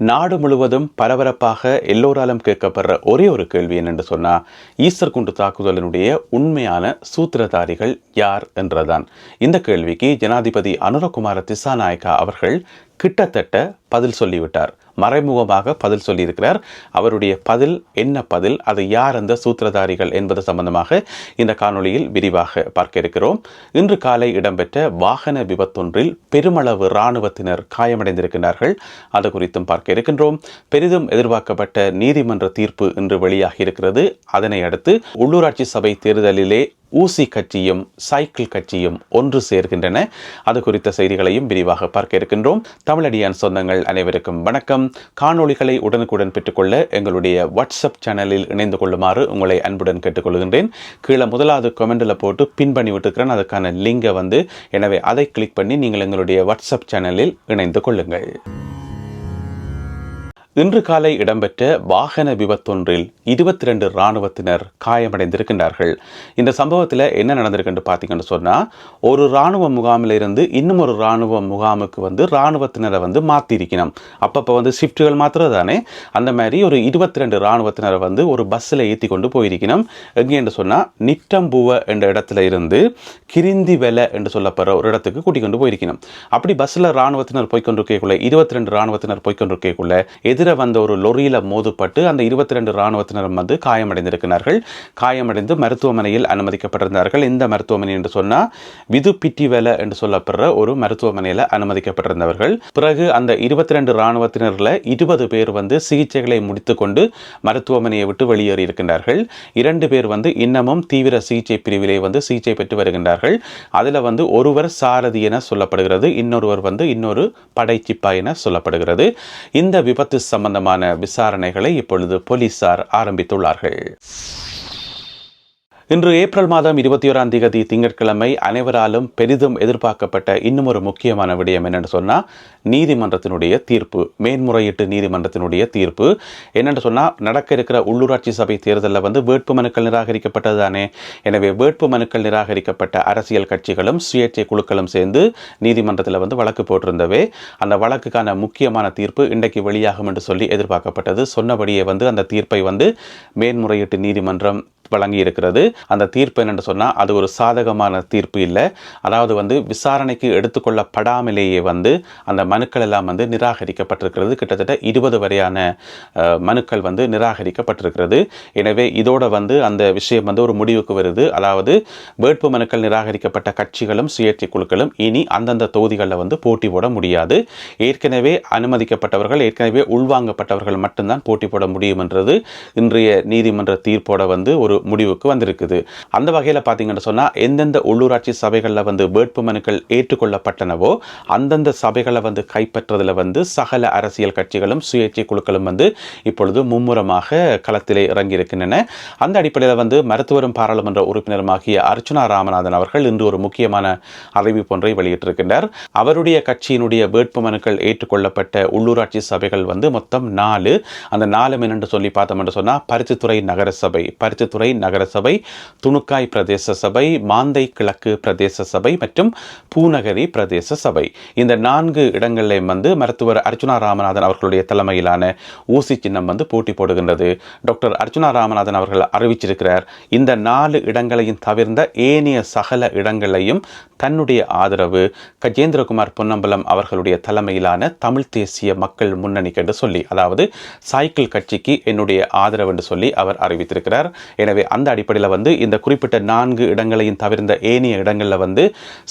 நாடு முழுவதும் பரபரப்பாக எல்லோராலும் கேட்கப்படுற ஒரே ஒரு கேள்வி என்னென்று சொன்னா ஈஸ்டர் குண்டு தாக்குதலினுடைய உண்மையான சூத்திரதாரிகள் யார் என்றதான். இந்த கேள்விக்கு ஜனாதிபதி அனுரகுமார திசாநாயக்கா அவர்கள் கிட்டத்தட்ட பதில் சொல்லிவிட்டார். மறைமுகமாக பதில் சொல்லியிருக்கிறார். அவருடைய பதில் என்ன பதில் அது யார் அந்த சூத்திரதாரிகள் என்பது சம்பந்தமாக இந்த காணொளியில் விரிவாக பார்க்க இருக்கிறோம். இன்று காலை இடம்பெற்ற வாகன விபத்தொன்றில் பெருமளவு இராணுவத்தினர் காயமடைந்திருக்கிறார்கள். அது குறித்தும் பார்க்க இருக்கின்றோம். பெரிதும் எதிர்பார்க்கப்பட்ட நீதிமன்ற தீர்ப்பு இன்று வெளியாகி இருக்கிறது. அதனை அடுத்து உள்ளூராட்சி சபை தேர்தலிலே ஊசி கட்சியும் சைக்கிள் கட்சியும் ஒன்று சேர்கின்றன. அது குறித்த செய்திகளையும் விரிவாக பார்க்க இருக்கின்றோம். தமிழடியான் சொந்தங்கள் அனைவருக்கும் வணக்கம். காணொளிகளை உடனுக்குடன் பெற்றுக்கொள்ள எங்களுடைய வாட்ஸ்அப் சேனலில் இணைந்து கொள்ளுமாறு உங்களை அன்புடன் கேட்டுக்கொள்கின்றேன். கீழே முதலாவது கமெண்டில் போட்டு பின் பண்ணி விட்டுக்கிறேன். அதுக்கான லிங்கை வந்து எனவே அதை கிளிக் பண்ணி நீங்கள் எங்களுடைய வாட்ஸ்அப் சேனலில் இணைந்து கொள்ளுங்கள். இன்று காலை இடம்பெற்ற வாகன விபத்தொன்றில் இருபத்தி ரெண்டு இராணுவத்தினர் காயமடைந்திருக்கின்றார்கள். இந்த சம்பவத்தில் என்ன நடந்திருக்குன்னு பார்த்தீங்கன்னு சொன்னால் ஒரு இராணுவ முகாமில் இருந்து இன்னும் ஒரு இராணுவ முகாமுக்கு வந்து இராணுவத்தினரை வந்து மாற்றிருக்கணும் அப்பப்போ வந்து ஷிஃப்ட்டுகள் மாத்திரம் தானே அந்த மாதிரி ஒரு இருபத்தி ரெண்டு இராணுவத்தினரை வந்து ஒரு பஸ்ஸில் ஏற்றி கொண்டு போயிருக்கணும். எங்கேன்னு சொன்னால் நிட்டம்புவ என்ற இடத்துல இருந்து கிரிந்தி வெலை என்று சொல்லப்படுற ஒரு இடத்துக்கு கூட்டிக் கொண்டு போயிருக்கணும். அப்படி பஸ்ஸில் இராணுவத்தினர் போய்கொண்டிருக்கக்குள்ள இருபத்தி ரெண்டு இராணுவத்தினர் போய்கொண்டிருக்கக்குள்ள எதிர் எதிர வந்த ஒரு லொரியில் மோதுப்பட்டு அந்த இருபத்தி ரெண்டு இராணுவத்தினரும் வந்து காயமடைந்திருக்கிறார்கள். காயமடைந்து மருத்துவமனையில் அனுமதிக்கப்பட்டிருந்தார்கள். இந்த மருத்துவமனை என்று சொன்னால் விது பிட்டிவெல என்று சொல்லப்படுற ஒரு மருத்துவமனையில் அனுமதிக்கப்பட்டிருந்தவர்கள். பிறகு அந்த இருபத்தி ரெண்டு இராணுவத்தினரில் இருபது பேர் வந்து சிகிச்சைகளை முடித்துக்கொண்டு மருத்துவமனையை விட்டு வெளியேறி இருக்கின்றார்கள். இரண்டு பேர் வந்து இன்னமும் தீவிர சிகிச்சை பிரிவிலே வந்து சிகிச்சை பெற்று வருகின்றார்கள். அதில் வந்து ஒருவர் சாரதி என சொல்லப்படுகிறது. இன்னொருவர் வந்து இன்னொரு படை சிப்பாய் என சொல்லப்படுகிறது. இந்த விபத்து சம்பந்தமான விசாரணைகளை இப்பொழுது போலீசார் ஆரம்பித்துள்ளார்கள். இன்று ஏப்ரல் மாதம் இருபத்தி ஓராம் தேதி திங்கட்கிழமை அனைவராலும் பெரிதும் எதிர்பார்க்கப்பட்ட இன்னும் ஒரு முக்கியமான விடயம் என்னென்னு சொன்னால் நீதிமன்றத்தினுடைய தீர்ப்பு மேன்முறையீட்டு நீதிமன்றத்தினுடைய தீர்ப்பு. என்னென்னு சொன்னால் நடக்க இருக்கிற உள்ளூராட்சி சபை தேர்தலில் வந்து வேட்பு மனுக்கள் நிராகரிக்கப்பட்டது தானே. எனவே வேட்பு மனுக்கள் நிராகரிக்கப்பட்ட அரசியல் கட்சிகளும் சுயேட்சை குழுக்களும் சேர்ந்து நீதிமன்றத்தில் வந்து வழக்கு போட்டிருந்தவே. அந்த வழக்குக்கான முக்கியமான தீர்ப்பு இன்றைக்கு வெளியாகும் என்று சொல்லி எதிர்பார்க்கப்பட்டது. சொன்னபடியே வந்து அந்த தீர்ப்பை வந்து மேன்முறையீட்டு நீதிமன்றம் வழங்கி இருக்கிறது அந்த தீர்ப்பு என்னென்னு சொன்னால் அது ஒரு சாதகமான தீர்ப்பு இல்லை. அதாவது வந்து விசாரணைக்கு எடுத்துக்கொள்ளப்படாமலேயே வந்து அந்த மனுக்கள் எல்லாம் வந்து நிராகரிக்கப்பட்டிருக்கிறது. கிட்டத்தட்ட இருபது வரையான மனுக்கள் வந்து நிராகரிக்கப்பட்டிருக்கிறது. எனவே இதோட வந்து அந்த விஷயம் வந்து ஒரு முடிவுக்கு வருது. அதாவது வேட்பு மனுக்கள் நிராகரிக்கப்பட்ட கட்சிகளும் சுயேட்சை குழுக்களும் இனி அந்தந்த தொகுதிகளில் வந்து போட்டி போட முடியாது. ஏற்கனவே அனுமதிக்கப்பட்டவர்கள் ஏற்கனவே உள்வாங்கப்பட்டவர்கள் மட்டும்தான் போட்டி போட முடியும் என்றது இன்றைய நீதிமன்ற தீர்ப்போட வந்து ஒரு முடிவுக்கு வந்திருக்குது. அந்த வகையில் பார்த்தீங்கன்னு சொன்னால் எந்தெந்த உள்ளூராட்சி சபைகளில் வந்து வேட்பு மனுக்கள் ஏற்றுக்கொள்ளப்பட்டனவோ அந்தந்த சபைகளை வந்து கைப்பற்றதில் வந்து சகல அரசியல் கட்சிகளும் சுயேட்சை குழுக்களும் வந்து இப்பொழுது மும்முரமாக களத்திலே இறங்கியிருக்கின்றன. அந்த அடிப்படையில் வந்து மருத்துவரும் பாராளுமன்ற உறுப்பினருமாகிய அர்ச்சுனா ராமநாதன் அவர்கள் இன்று ஒரு முக்கியமான அறிவிப்பு ஒன்றை வெளியிட்டிருக்கின்றார். அவருடைய கட்சியினுடைய வேட்பு மனுக்கள் ஏற்றுக்கொள்ளப்பட்ட உள்ளூராட்சி சபைகள் வந்து மொத்தம் நாலு. அந்த நாலு என்னென்று சொல்லி பார்த்தோம் என்று சொன்னால் பருத்தித்துறை நகரசபை பருத்தித்துறை நகரசபை துணுக்காய் பிரதேச சபை மாந்தை கிழக்கு பிரதேச சபை மற்றும் பூநகரி பிரதேச சபை. இந்த நான்கு இட இடங்களில் வந்து மருத்துவர் அர்ச்சுனா ராமநாதன் அவர்களுடைய தலைமையிலான ஊசி சின்னம் வந்து போட்டி போடுகின்றது. டாக்டர் அர்ச்சுனா ராமநாதன் அவர்கள் அறிவிச்சிருக்கிறார் இந்த நாலு இடங்களையும் தவிர்ந்த ஏனைய சகல இடங்களையும் தன்னுடைய ஆதரவு கஜேந்திரகுமார் பொன்னம்பலம் அவர்களுடைய தலைமையிலான தமிழ் தேசிய மக்கள் முன்னணிக்கு என்று சொல்லி அதாவது சைக்கிள் கட்சிக்கு என்னுடைய ஆதரவு என்று சொல்லி அவர் அறிவித்திருக்கிறார். எனவே அந்த அடிப்படையில் வந்து இந்த குறிப்பிட்ட நான்கு இடங்களையும் தவிர்ந்த ஏனைய இடங்களில் வந்து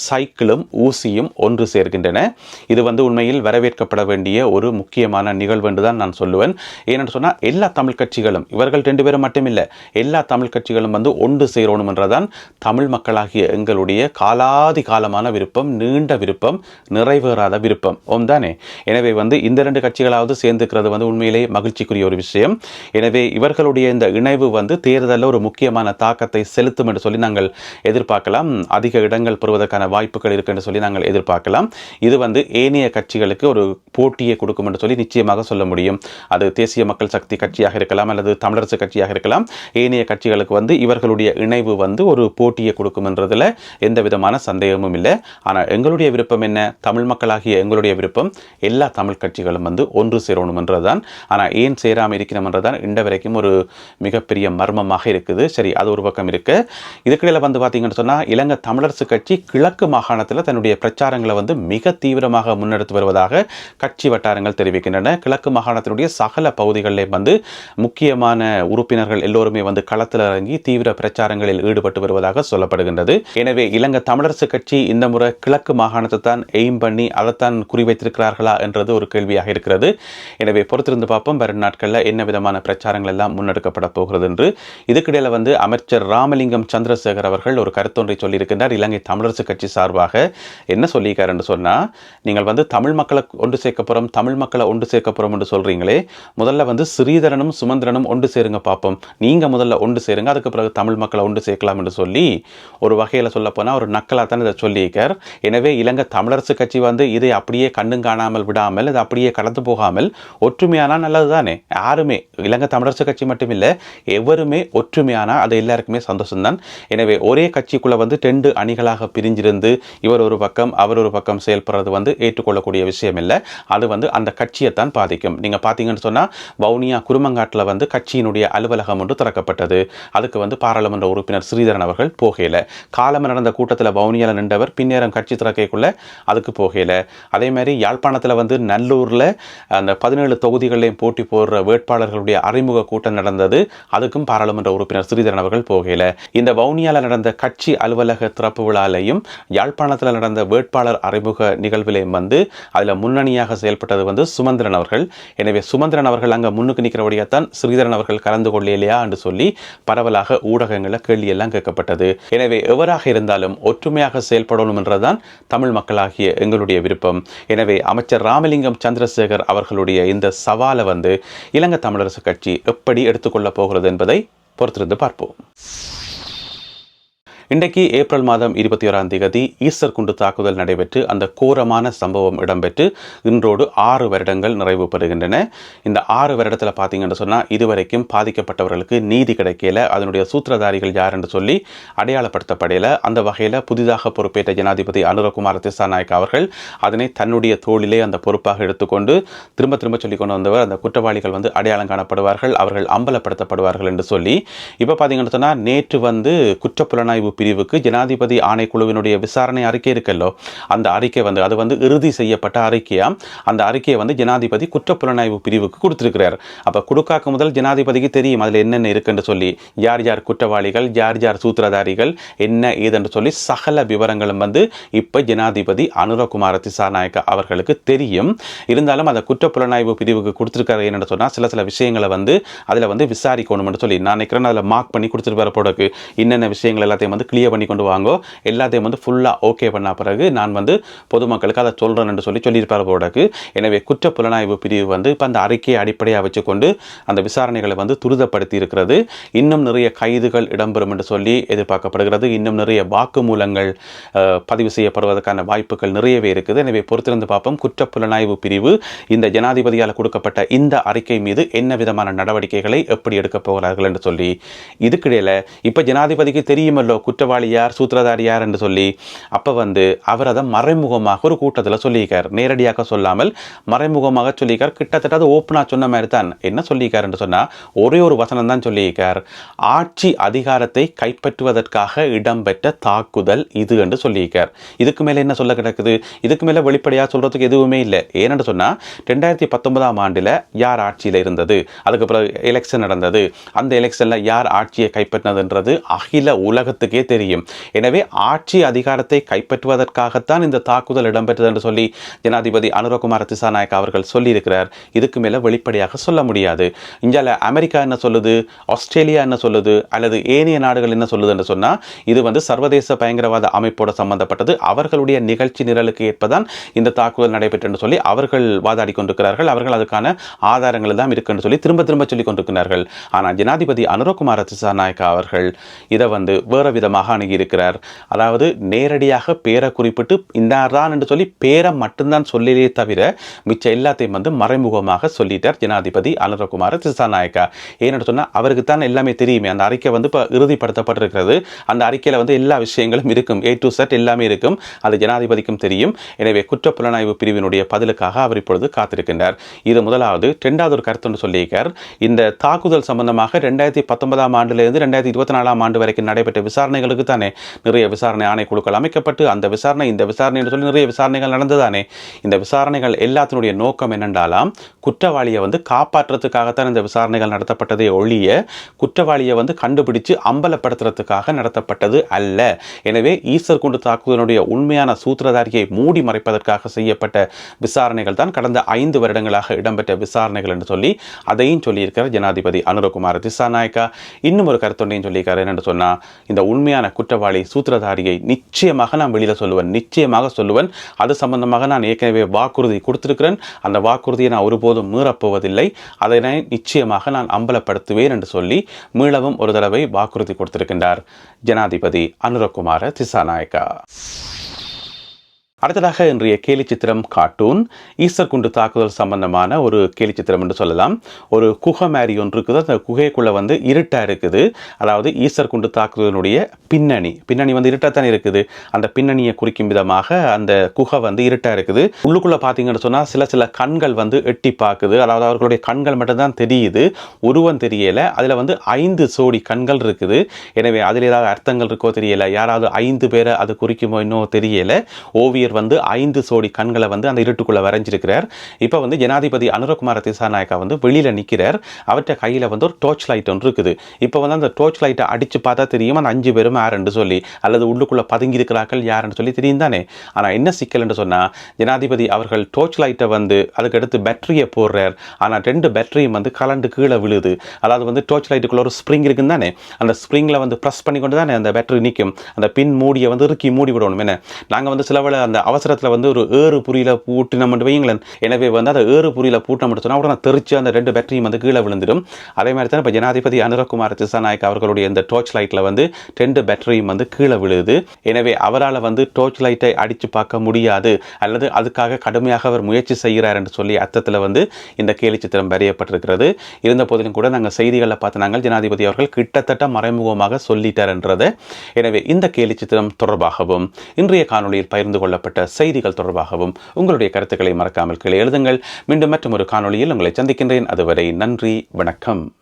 சைக்கிளும் ஊசியும் ஒன்று சேர்கின்றன. இது வந்து உண்மையில் வரவேற்கப்பட வேண்டிய ஒரு முக்கியமான நிகழ்வு என்று தான் நான் சொல்லுவேன். ஏனென்று சொன்னால் எல்லா தமிழ் கட்சிகளும் இவர்கள் ரெண்டு பேரும் மட்டுமில்லை எல்லா தமிழ் கட்சிகளும் வந்து ஒன்று சேரணும் என்றதான் தமிழ் மக்களாகிய எங்களுடைய காலாதி காலமான விருப்பம் நீண்ட விருப்பம் நிறைவேறாத விருப்பம். ஓம் தானே எனவே வந்து இந்த ரெண்டு கட்சிகளாவது சேர்ந்துக்கிறது வந்து உண்மையிலே மகிழ்ச்சிக்குரிய ஒரு விஷயம். எனவே இவர்களுடைய இந்த இணைவு வந்து தேர்தலில் ஒரு ஒரு முக்கியமான தாக்கத்தை செலுத்தும் என்று சொல்லி நாங்கள் எதிர்பார்க்கலாம். அதிக இடங்கள் பெறுவதற்கான வாய்ப்புகள் இருக்கு என்று சொல்லி நாங்கள் எதிர்பார்க்கலாம். இது வந்து ஏனைய கட்சிகளுக்கு ஒரு போட்டியை கொடுக்கும் என்று சொல்லி நிச்சயமாக சொல்ல முடியும். அது தேசிய மக்கள் சக்தி கட்சியாக இருக்கலாம் அல்லது தமிழரசு கட்சியாக இருக்கலாம். ஏனைய கட்சிகளுக்கு வந்து இவர்களுடைய இணைவு வந்து ஒரு போட்டியை கொடுக்கும் எந்த விதமான சந்தேகமும் இல்லை. ஆனால் எங்களுடைய விருப்பம் என்ன? தமிழ் மக்களாகிய எங்களுடைய விருப்பம் எல்லா தமிழ் கட்சிகளும் வந்து ஒன்று சேரணும் என்றுதான். ஆனால் ஏன் சேராமல் இருக்கணும் என்றுதான் இன்ற வரைக்கும் ஒரு மிகப்பெரிய மர்மமாக இருக்குது. சரி அது ஒரு பக்கம் இருக்கு. இதுக்கிடையில் வந்து பார்த்தீங்கன்னு சொன்னால் இலங்கை தமிழரசு கட்சி கிழக்கு மாகாணத்தில் தன்னுடைய பிரச்சாரங்களை வந்து மிக தீவிரமாக முன்னெடுத்து வருவதாக கட்சி வட்டாரங்கள் தெரிவிக்கின்றன. கிழக்கு மாகாணத்தினுடைய சகல பகுதிகளிலே வந்து முக்கியமான உறுப்பினர்கள் எல்லோருமே வந்து களத்தில் இறங்கி தீவிர பிரச்சாரங்களில் ஈடுபட்டு வருவதாக சொல்லப்படுகின்றது. எனவே இலங்கை தமிழரசு கட்சி இந்த முறை கிழக்கு மாகாணத்தை தான் எய்ம் பண்ணி அதைத்தான் குறிவைத்திருக்கிறார்களா என்றது ஒரு கேள்வியாக இருக்கிறது. எனவே பொறுத்திருந்து பார்ப்போம். வரும் நாட்களில் என்ன விதமான பிரச்சாரங்கள் எல்லாம் முன்னெடுக்கப்பட போகிறது என்று. இதுக்கிடையில் வந்து அமைச்சர் ராமலிங்கம் சந்திரசேகர் அவர்கள் ஒரு கருத்தொன்றை சொல்லியிருக்கின்றார். இலங்கை தமிழரசு கட்சி சார்பாக. என்ன சொல்லியிருக்கார் என்று சொன்னால் நீங்கள் வந்து தமிழ் மக்களை ஒன்று சேர்க்க போகிறோம் தமிழ் மக்களை ஒன்று சேர்க்க போகிறோம் என்று சொல்கிறீங்களே முதல்ல வந்து ஸ்ரீதரனும் சுமந்திரனும் ஒன்று சேருங்க பார்ப்போம். நீங்கள் முதல்ல ஒன்று சேருங்க அதுக்கு பிறகு தமிழ் மக்களை ஒன்று சேர்க்கலாம் என்று சொல்லி ஒரு வகையில் சொல்லப்போனால் ஒரு நக்கலாக தான் இதை சொல்லியிருக்கார். எனவே இலங்கை தமிழரசு கட்சி வந்து இதை அப்படியே கண்ணும் காணாமல் விடாமல் இது அப்படியே கடந்து போகாமல் ஒற்றுமையானால் நல்லது தானே யாருமே இலங்கை தமிழரசு கட்சி மட்டும் இல்லை எவருமே ஒற்றுமையானால் அது எல்லாருக்குமே சந்தோஷம்தான். எனவே ஒரே கட்சிக்குள்ளே வந்து ரெண்டு அணிகளாக பிரிஞ்சிருந்து இவர் ஒரு பக்கம் அவர் ஒரு பக்கம் செயல்படுறது வந்து ஏற்றுக்கொள்ளக்கூடிய விஷயம் இல்லை அது வந்து அந்த கட்சியை தான் பாதிக்கும். நீங்கள் பார்த்தீங்கன்னு சொன்னால் வவுனியா குருமங்காட்டில் வந்து கட்சியினுடைய அலுவலகம் ஒன்று திறக்கப்பட்டது. அதுக்கு வந்து பாராளுமன்ற உறுப்பினர் ஸ்ரீதரன் அவர்கள் போகையில் காலம் நடந்த கூட்டத்தில் வவுனியாவில் நின்றவர் பின்னேரம் கட்சி திறக்கைக்குள்ள அதுக்கு போகையில் அதே மாதிரி யாழ்ப்பாணத்தில் வந்து நல்லூரில் அந்த பதினேழு தொகுதிகளையும் போட்டி போடுற வேட்பாளர்களுடைய அறிமுக கூட்டம் நடந்தது. அதுக்கும் பாராளுமன்ற உறுப்பினர் ஸ்ரீதரன் அவர்கள் போகையில் இந்த வவுனியாவில் நடந்த கட்சி அலுவலக திறப்பு விழாலையும் யாழ்ப்பாணத்தில் நடந்த வேட்பாளர் அறிமுக நிகழ்விலையும் வந்து அதில் முன்னணியாக செயல்பட்டது வந்து சுமந்திரன் அவர்கள். எனவே சுமந்திரன் அவர்கள் அங்கே முன்னுக்கு நிற்கிறபடியாத்தான் ஸ்ரீதரன் அவர்கள் கலந்து கொள்ளலையா என்று சொல்லி பரவலாக ஊடகங்களில் கேள்வி எல்லாம் கேட்கப்பட்டது. எனவே எவராக இருந்தாலும் ஒற்றுமையாக செயல்படணும் என்றதான் தமிழ் மக்களாகிய எங்களுடைய விருப்பம். எனவே அமைச்சர் ராமலிங்கம் சந்திரசேகர் அவர்களுடைய இந்த சவாலை வந்து இலங்கை தமிழரசு கட்சி எப்படி எடுத்துக்கொள்ளப் போகிறது என்பதை பொறுத்திருந்து பார்ப்போம். இன்றைக்கு ஏப்ரல் மாதம் இருபத்தி ஓராம் தேதி ஈஸ்டர் குண்டு தாக்குதல் நடைபெற்று அந்த கோரமான சம்பவம் இடம்பெற்று இன்றோடு ஆறு வருடங்கள் நிறைவு பெறுகின்றன. இந்த ஆறு வருடத்தில் பார்த்தீங்கன்னு சொன்னால் இதுவரைக்கும் பாதிக்கப்பட்டவர்களுக்கு நீதி கிடைக்கல. அதனுடைய சூத்திரதாரிகள் யார் என்று சொல்லி அடையாளப்படுத்தப்படையில அந்த வகையில் புதிதாக பொறுப்பேற்ற ஜனாதிபதி அனுரகுமார திசாநாயக் அவர்கள் அதனை தன்னுடைய தோளிலே அந்த பொறுப்பாக எடுத்துக்கொண்டு திரும்ப திரும்ப சொல்லி கொண்டு வந்தவர் அந்த குற்றவாளிகள் வந்து அடையாளம் காணப்படுவார்கள் அவர்கள் அம்பலப்படுத்தப்படுவார்கள் என்று சொல்லி இப்போ பார்த்தீங்கன்னு சொன்னால் நேற்று வந்து குற்றப்புலனாய்வு பிரிவுக்கு ஜனாதிபதி ஆணைக்குழுவினுடைய விசாரணை அறிக்கை இருக்கல்லோ அந்த அறிக்கை வந்து அது வந்து இறுதி செய்யப்பட்ட அறிக்கையா? அந்த அறிக்கையை வந்து ஜனாதிபதி குற்றப்புலனாய்வு பிரிவுக்கு கொடுத்திருக்கிறார். அப்போ கொடுக்காக்க முதல் ஜனாதிபதிக்கு தெரியும் அதில் என்னென்ன இருக்குன்னு சொல்லி யார் யார் குற்றவாளிகள் யார் யார் சூத்திரதாரிகள் என்ன ஏதென்று சொல்லி சகல விவரங்களும் வந்து இப்போ ஜனாதிபதி அனுரகுமார திசாநாயக்க அவர்களுக்கு தெரியும். இருந்தாலும் அந்த குற்றப்புலனாய்வு பிரிவுக்கு கொடுத்துருக்காரு என்னென்னு சொன்னால் சில சில விஷயங்களை வந்து அதில் வந்து விசாரிக்கணும்னு சொல்லி நான் நினைக்கிறேன். அதில் மார்க் பண்ணி கொடுத்துட்டு வர போடக்கு என்னென்ன விஷயங்கள் எல்லாத்தையும் வந்து கிளியர் பண்ணி கொண்டு வாங்கோ. எல்லாத்தையும் வந்து ஃபுல்லாக ஓகே பண்ண பிறகு நான் வந்து பொதுமக்களுக்கு அதை சொல்கிறேன் என்று சொல்லி சொல்லியிருப்பார் போடக்கு எனவே குற்ற புலனாய்வு பிரிவு வந்து இப்போ அந்த அறிக்கையை அடிப்படையாக வச்சுக்கொண்டு அந்த விசாரணைகளை வந்து துரிதப்படுத்தி இருக்கிறது. இன்னும் நிறைய கைதுகள் இடம்பெறும் என்று சொல்லி எதிர்பார்க்கப்படுகிறது. இன்னும் நிறைய வாக்குமூலங்கள் பதிவு செய்யப்படுவதற்கான வாய்ப்புகள் நிறையவே இருக்குது. எனவே பொறுத்திருந்து பார்ப்போம். குற்ற புலனாய்வு பிரிவு இந்த ஜனாதிபதியால் கொடுக்கப்பட்ட இந்த அறிக்கை மீது என்ன விதமான நடவடிக்கைகளை எப்படி எடுக்கப் போகிறார்கள் என்று சொல்லி. இதுக்கிடையில் இப்போ ஜனாதிபதிக்கு தெரியுமல்லோ குற்றவாளி யார் சூத்திரதாரி யார் என்று சொல்லி அப்போ வந்து அவர் அதை மறைமுகமாக ஒரு கூட்டத்தில் சொல்லியிருக்கார். நேரடியாக சொல்லாமல் மறைமுகமாக சொல்லியிருக்கார். கிட்டத்தட்ட அது ஓப்பனாக சொன்ன மாதிரி தான் என்ன சொல்லியிருக்கார் என்று சொன்னால் ஒரே ஒரு வசனம் தான் சொல்லியிருக்கார். ஆட்சி அதிகாரத்தை கைப்பற்றுவதற்காக இடம்பெற்ற தாக்குதல் இது என்று சொல்லியிருக்கார். இதுக்கு மேலே என்ன சொல்ல கிடக்குது? இதுக்கு மேலே வெளிப்படையாக சொல்கிறதுக்கு எதுவுமே இல்லை. ஏனென்று சொன்னால் ரெண்டாயிரத்தி பத்தொன்பதாம் ஆண்டில் யார் ஆட்சியில் இருந்தது? அதுக்கு பிறகு எலெக்ஷன் நடந்தது. அந்த எலெக்ஷனில் யார் ஆட்சியை கைப்பற்றினதுன்றது அகில உலகத்துக்கே தெரியும். எனவே ஆட்சி அதிகாரத்தை கைப்பற்றுவதற்காகத்தான் இந்த தாக்குதல் இடம்பெற்றது என்று சொல்லி ஜனாதிபதி அனுரகுமார் திசாநாயக் அவர்கள் சொல்லியிருக்கிறார். இதுக்கு மேலே வெளிப்படையாக சொல்ல முடியாது. இந்தியாவில் அமெரிக்கா என்ன சொல்லுது? ஆஸ்திரேலியா என்ன சொல்லுது? அல்லது ஏனைய நாடுகள் என்ன சொல்லுது என்று சொன்னால் இது வந்து சர்வதேச பயங்கரவாத அமைப்போட சம்பந்தப்பட்டது. அவர்களுடைய நிகழ்ச்சி நிரலுக்கு ஏற்பதான் இந்த தாக்குதல் நடைபெற்று என்று சொல்லி அவர்கள் வாதாடி கொண்டிருக்கிறார்கள். அவர்கள் அதுக்கான ஆதாரங்கள் தான் இருக்குன்னு சொல்லி திரும்ப திரும்ப சொல்லி கொண்டிருக்கிறார்கள். ஆனால் ஜனாதிபதி அனுரகுமார திசாநாயக்கா அவர்கள் இதை வந்து வேறு விதமாக அணுகியிருக்கிறார். அதாவது நேரடியாக பேரை குறிப்பிட்டு இன்னார்தான் என்று சொல்லி பேரை மட்டும்தான் சொல்லிலே தவிர மிச்ச எல்லாத்தையும் வந்து மறைமுகமாக சொல்லிட்டார் ஜனாதிபதி அனுரகுமார் திசாநாயக்கா. ஏன்னு சொன்னால் அவருக்கு தான் எல்லாமே தெரியுமே. அந்த அறிக்கை வந்து இப்போ இறுதிப்படுத்தப்பட்டிருக்கிறது. அந்த அறிக்கையில் வந்து எல்லா விஷயங்களும் இருக்கும். ஏ டு செட் எல்லாமே இருக்கும். அது ஜனாதிபதிக்கும் தெரியும். எனவே குற்றப்புலனாய்வு பிரிவினுடைய பதிலுக்காக அவர் இப்பொழுது காத்திருக்கின்றார். இது முதலாவது. ரெண்டாவது ஒரு கருத்துன்னு சொல்லியிருக்கார். இந்த தாக்குதல் சம்பந்தமாக ரெண்டாயிரத்தி பத்தொன்பதாம் ஆண்டிலிருந்து ரெண்டாயிரத்தி இருபத்தி நாலாம் ஆண்டு வரைக்கும் நடைபெற்ற விசாரணைகள் விஷயங்களுக்கு தானே நிறைய விசாரணை ஆணைக்குழுக்கள் அமைக்கப்பட்டு அந்த விசாரணை இந்த விசாரணை என்று சொல்லி நிறைய விசாரணைகள் நடந்ததானே இந்த விசாரணைகள் எல்லாத்தினுடைய நோக்கம் என்னென்றாலாம் குற்றவாளியை வந்து காப்பாற்றுறதுக்காகத்தான் இந்த விசாரணைகள் நடத்தப்பட்டதே ஒழிய குற்றவாளியை வந்து கண்டுபிடிச்சு அம்பலப்படுத்துறதுக்காக நடத்தப்பட்டது அல்ல. எனவே ஈஸ்டர் குண்டு தாக்குதலுடைய உண்மையான சூத்திரதாரியை மூடி மறைப்பதற்காக செய்யப்பட்ட விசாரணைகள் தான் கடந்த ஐந்து வருடங்களாக இடம்பெற்ற விசாரணைகள் என்று சொல்லி அதையும் சொல்லியிருக்கிறார் ஜனாதிபதி அனுரகுமார் திசாநாயக்கா. இன்னும் ஒரு கருத்தொன்றையும் சொல்லியிருக்காரு என்னென்னு சொன்னால் இந்த உண்மையான குற்றவாளி சூத்திரதாரியை நிச்சயமாக நான் வெளியில் சொல்லுவேன். நிச்சயமாக சொல்லுவேன். அது சம்பந்தமாக நான் ஏற்கனவே வாக்குறுதி கொடுத்திருக்கிறேன். அந்த வாக்குறுதியை நான் ஒருபோதும் மீறப்போவதில்லை. அதனை நிச்சயமாக நான் அம்பலப்படுத்துவேன் என்று சொல்லி மீளவும் ஒரு தடவை வாக்குறுதி கொடுத்திருக்கின்றார் ஜனாதிபதி அனுரகுமார திசாநாயக்கா. அடுத்ததாக இன்றைய கேலி சித்திரம் கார்ட்டூன். ஈஸ்டர் குண்டு தாக்குதல் சம்பந்தமான ஒரு கேலி சித்திரம் என்று சொல்லலாம். ஒரு குகை மாதிரி ஒன்று இருக்குது. அந்த குகைக்குள்ளே வந்து இருட்டாக இருக்குது. அதாவது ஈஸ்டர் குண்டு தாக்குதலினுடைய பின்னணி. பின்னணி வந்து இருட்டாக தானே இருக்குது. அந்த பின்னணியை குறிக்கும் விதமாக அந்த குகை வந்து இருட்டாக இருக்குது. உள்ளுக்குள்ளே பார்த்தீங்கன்னு சொன்னால் சில சில கண்கள் வந்து எட்டி பார்க்குது. அதாவது அவர்களுடைய கண்கள் மட்டும்தான் தெரியுது. உருவம் தெரியலை. அதில் வந்து ஐந்து சோடி கண்கள் இருக்குது. எனவே அதில் ஏதாவது அர்த்தங்கள் இருக்கோ தெரியலை. யாராவது ஐந்து பேரை அது குறிக்குமோ இன்னும் தெரியலை. ஓவியர் வந்து ஐந்து சோடி கண்களை வந்து அந்த இருட்டுக்குள்ளே வரைஞ்சிருக்கிறார். இப்போ வந்து ஜனாதிபதி அனுரகுமார திசாநாயக்கா வந்து வெளியில் நிற்கிறார் அவர்கிட்ட கையில் வந்து ஒரு டோர்ச் லைட் ஒன்று இருக்குது. இப்போ வந்து அந்த டோர்ச் லைட்டை அடித்து பார்த்தா தெரியும் அந்த அஞ்சு பேரும் யாருன்னு சொல்லி. அல்லது உள்ளுக்குள்ளே பதுங்கி இருக்கிறார்கள் யாருன்னு சொல்லி தெரியும் தானே? ஆனால் என்ன சிக்கல்னு சொன்னால் ஜனாதிபதி அவர்கள் டோர்ச் லைட்டை வந்து அதுக்கடுத்து பேட்டரியை போடுறார். ஆனால் ரெண்டு பேட்டரியும் வந்து கலண்டு கீழே விழுது. அதாவது வந்து டோர்ச் லைட்டுக்குள்ள ஒரு ஸ்ப்ரிங் இருக்குன்னு தானே? அந்த ஸ்ப்ரிங்கில் வந்து ப்ரெஸ் பண்ணி கொண்டு தானே அந்த பேட்டரி நிற்கும் அந்த பின் மூடியை வந்து இறுக்கி மூடி விடணும் என்ன நாங்கள் வந்து சில வேளை அந்த அவசரத்தில் வந்து ஒரு ஏறு புரியில் பூட்டினோம் வைங்களேன் எனவே வந்து அந்த ஏறு புரியில் பூட்டினோம் சொன்னால் உடனே தெரிச்சு அந்த ரெண்டு பேட்டரியும் வந்து கீழே விழுந்துடும். அதே மாதிரி தான் இப்போ ஜனாதிபதி அனுரகுமார் திசாநாயக் அவர்களுடைய இந்த டோர்ச் லைட்டில் வந்து ரெண்டு பேட்டரியும் வந்து கீழே விழுது. எனவே அவரால் வந்து டோர்ச் லைட்டை அடித்து பார்க்க முடியாது. அல்லது அதுக்காக கடுமையாக அவர் முயற்சி செய்கிறார் என்று சொல்லி அர்த்தத்தில் வந்து இந்த கேலி சித்திரம் வரையப்பட்டிருக்கிறது. இருந்த போதிலும் கூட நாங்கள் செய்திகளில் பார்த்து நாங்கள் ஜனாதிபதி அவர்கள் கிட்டத்தட்ட மறைமுகமாக சொல்லிட்டார் என்றது. எனவே இந்த கேலி சித்திரம் தொடர்பாகவும் இன்றைய காணொளியில் பகிர்ந்து கொள்ளப்பட்ட செய்திகள் தொடர்பாகவும் உங்களுடைய கருத்துக்களை மறக்காமல் கீழே எழுதுங்கள். மீண்டும் மற்றும் ஒரு காணொளியில் உங்களை சந்திக்கின்றேன். அதுவரை நன்றி வணக்கம்.